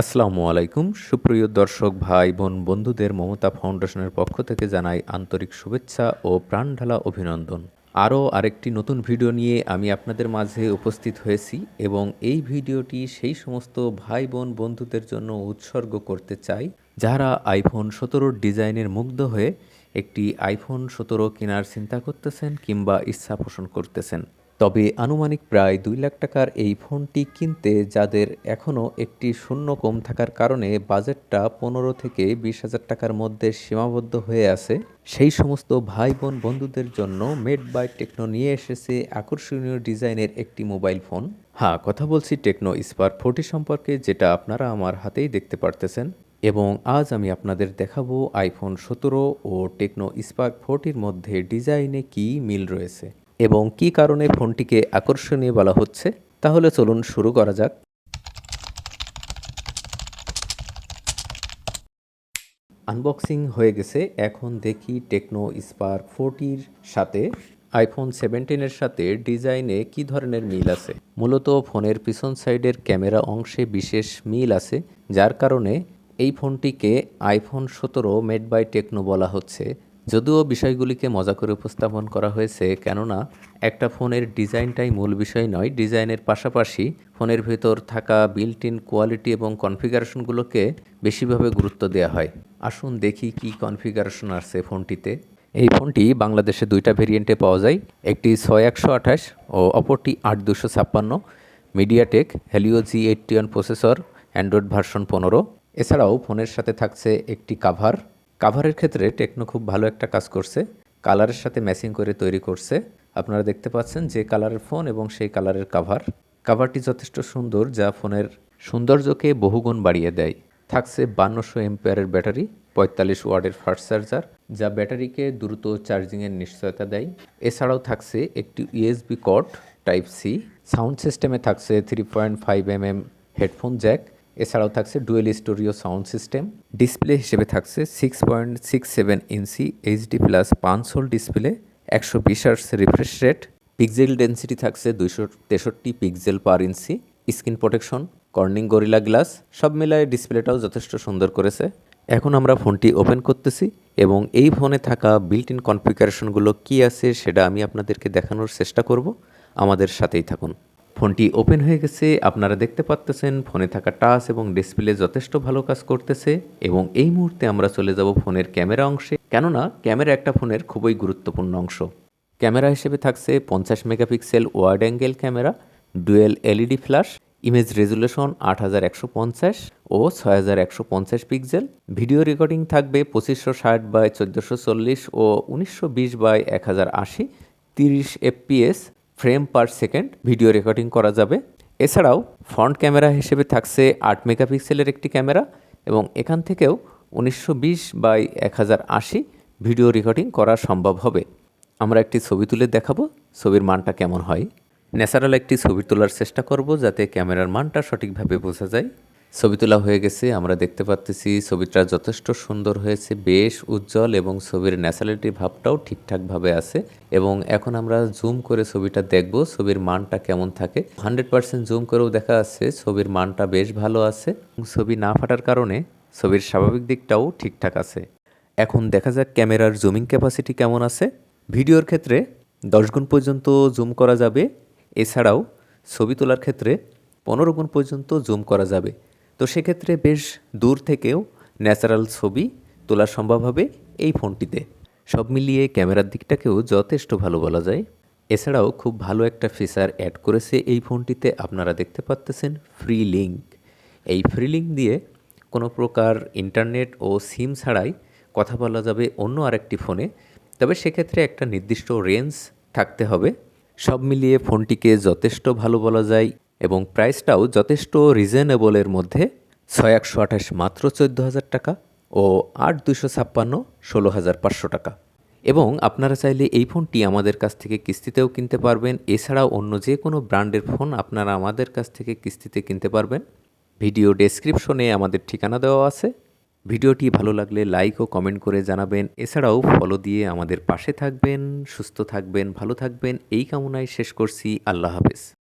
আসসালামু আলাইকুম। সুপ্রিয় দর্শক, ভাই, বোন, বন্ধুদের মমতা ফাউন্ডেশনের পক্ষ থেকে জানাই আন্তরিক শুভেচ্ছা ও প্রাণঢালা অভিনন্দন। আরও আরেকটি নতুন ভিডিও নিয়ে আমি আপনাদের মাঝে উপস্থিত হয়েছি এবং এই ভিডিওটি সেই সমস্ত ভাই, বোন, বন্ধুদের জন্য উৎসর্গ করতে চাই, যারা আইফোন সতেরোর ডিজাইনের মুগ্ধ হয়ে একটি আইফোন সতেরো কেনার চিন্তা করতেছেন কিংবা ইচ্ছা পোষণ করতেছেন। তবে আনুমানিক প্রায় দুই লাখ টাকার এই ফোনটি কিনতে যাদের এখনও একটি শূন্য কম থাকার কারণে বাজেটটা পনেরো থেকে বিশ হাজার টাকার মধ্যে সীমাবদ্ধ হয়ে আছে, সেই সমস্ত ভাই বোন বন্ধুদের জন্য মেড বাই টেকনো নিয়ে এসেছে আকর্ষণীয় ডিজাইনের একটি মোবাইল ফোন। হ্যাঁ কথা বলছি টেকনো স্পার্ক ফোরটি সম্পর্কে যেটা আপনারা আমার হাতেই দেখতে পারতেছেন এবং আজ আমি আপনাদের দেখাবো আইফোন সতেরো ও টেকনো স্পার্ক ফোরটির মধ্যে ডিজাইনে কী মিল রয়েছে। এবং কী কারণে ফোনটিকে আকর্ষণীয় বলা হচ্ছে, তাহলে চলুন শুরু করা যাক। আনবক্সিং হয়ে গেছে, এখন দেখি টেকনো স্পার্ক ফোরটির সাথে। আইফোন সেভেন্টিনের সাথে ডিজাইনে কি ধরনের মিল আছে? মূলত ফোনের পিছন সাইডের ক্যামেরা অংশে বিশেষ মিল আছে, যার কারণে এই ফোনটিকে আইফোন সতেরো মেড বাই টেকনো বলা হচ্ছে। যদিও বিষয়গুলিকে মজা করে উপস্থাপন করা হয়েছে, কেননা একটা ফোনের ডিজাইনটাই মূল বিষয় নয়। ডিজাইনের পাশাপাশি ফোনের ভেতর থাকা বিল্ট ইন কোয়ালিটি এবং কনফিগারেশনগুলোকে বেশিভাবে গুরুত্ব দেওয়া হয়। আসুন দেখি কি কনফিগারেশন আছে ফোনটিতে। এই ফোনটি বাংলাদেশে দুইটা ভেরিয়েন্টে পাওয়া যায়, একটি ছয় একশো আঠাশ ও অপরটি আট দুশো ছাপ্পান্ন। MediaTek Helio G eighty one processor Android version পনেরো। এছাড়াও ফোনের সাথে থাকছে একটি কাভার কাভারের ক্ষেত্রে টেকনো খুব ভালো একটা কাজ করছে কালারের সাথে ম্যাচিং করে তৈরি করছে। আপনারা দেখতে পাচ্ছেন যে কালারের ফোন এবং সেই কালারের কাভার কাভারটি যথেষ্ট সুন্দর, যা ফোনের সৌন্দর্যকে বহুগুণ বাড়িয়ে দেয়। থাকছে বান্নশো এমপেয়ারের ব্যাটারি পঁয়তাল্লিশ ওয়ার্ডের ফাস্ট চার্জার যা ব্যাটারিকে দ্রুত চার্জিংয়ের নিশ্চয়তা দেয়। এছাড়াও থাকছে একটি USB cot type C sound সিস্টেমে থাকছে three point five M M headphone jack এছাড়াও থাকছে dual stereo sound system, display হিসেবে থাকছে six point six seven inch HD plus পাঁচশোল display, একশো বিশ hertz refresh rate pixel density থাকছে দুইশো তেষট্টি pixel per inch screen protection Corning Gorilla glass সব মিলায় ডিসপ্লেটাও যথেষ্ট সুন্দর করেছে। এখন আমরা ফোনটি ওপেন করতেছি এবং এই ফোনে থাকা বিল্ট ইন কনফিগারেশনগুলো কী আছে সেটা আমি আপনাদেরকে দেখানোর চেষ্টা করব। আমাদের সাথেই থাকুন। ফোনটি ওপেন হয়ে গেছে, আপনারা দেখতে পাচ্তেছেন ফোনে থাকা টাচ এবং ডিসপ্লে যথেষ্ট ভালো কাজ করতেছে এবং এই মুহূর্তে আমরা চলে যাব ফোনের ক্যামেরা অংশে। কেননা, ক্যামেরা একটা ফোনের খুবই গুরুত্বপূর্ণ অংশ। ক্যামেরা হিসেবে থাকছে পঞ্চাশ megapixel wide angle camera, dual LED flash, image resolution আট হাজার একশো পঞ্চাশ ও ছয় হাজার একশো পঞ্চাশ পিক্সেল। ভিডিও রেকর্ডিং থাকবে পঁচিশশো ষাট বাই চোদ্দোশো চল্লিশ ও উনিশশো বিশ বাই এক হাজার আশি, তিরিশ FPS frame per second video recording করা যাবে। এছাড়াও ফ্রন্ট ক্যামেরা হিসেবে থাকছে আট মেগাপিক্সেলের একটি ক্যামেরা এবং এখান থেকেও উনিশশো বিশ বাই এক হাজার আশি ভিডিও রেকর্ডিং করা সম্ভব হবে। আমরা একটি ছবি তুলে দেখাবো, ছবির মানটা কেমন হয়। ন্যাচারাল একটি ছবি তোলার চেষ্টা করব যাতে ক্যামেরার মানটা সঠিকভাবে বোঝা যায়। ছবি তোলা হয়ে গেছে, আমরা দেখতে পাচ্তেছি ছবিটা যথেষ্ট সুন্দর হয়েছে, বেশ উজ্জ্বল এবং ছবির ন্যাচারালিটি ভাবটাও ঠিকঠাকভাবে আছে এবং এখন আমরা জুম করে ছবিটা দেখব, ছবির মানটা কেমন থাকে। হান্ড্রেড পার্সেন্ট জুম করেও দেখা যাচ্ছে ছবির মানটা বেশ ভালো আছে ছবি না ফাটার কারণে ছবির স্বাভাবিক দিকটাও ঠিকঠাক আছে। এখন দেখা যাক ক্যামেরার জুমিং ক্যাপাসিটি কেমন আছে। ভিডিওর ক্ষেত্রে দশ গুণ পর্যন্ত জুম করা যাবে, এছাড়াও ছবি তোলার ক্ষেত্রে পনেরো গুণ পর্যন্ত জুম করা যাবে। তো সেক্ষেত্রে বেশ দূর থেকেও ন্যাচারাল ছবি তোলা সম্ভব হবে এই ফোনটিতে। সব মিলিয়ে ক্যামেরার দিকটাকেও যথেষ্ট ভালো বলা যায়। এছাড়াও খুব ভালো একটা ফিচার অ্যাড করেছে এই ফোনটিতে আপনারা দেখতে পাচ্তেছেন ফ্রি লিঙ্ক এই ফ্রি লিঙ্ক দিয়ে কোনো প্রকার ইন্টারনেট ও সিম ছাড়াই কথা বলা যাবে অন্য আরেকটি ফোনে। তবে সেক্ষেত্রে একটা নির্দিষ্ট রেঞ্জ থাকতে হবে। সব মিলিয়ে ফোনটিকে যথেষ্ট ভালো বলা যায় এবং প্রাইসটাও যথেষ্ট রিজনেবলের মধ্যে ছয় একশো আঠাশ মাত্র চোদ্দ হাজার টাকা ও আট দুশো ছাপ্পান্ন ষোলো হাজার পাঁচশো টাকা। এবং আপনারা চাইলে এই ফোনটি আমাদের কাছ থেকে কিস্তিতেও কিনতে পারবেন। এছাড়াও অন্য যে কোনো ব্র্যান্ডের ফোন আপনারা আমাদের কাছ থেকে কিস্তিতে কিনতে পারবেন। ভিডিও ডেসক্রিপশনে আমাদের ঠিকানা দেওয়া আছে। ভিডিওটি ভালো লাগলে লাইক ও কমেন্ট করে জানাবেন। এছাড়াও ফলো দিয়ে আমাদের পাশে থাকবেন, সুস্থ থাকবেন, ভালো থাকবেন। এই কামনায় শেষ করছি। আল্লাহ হাফেজ।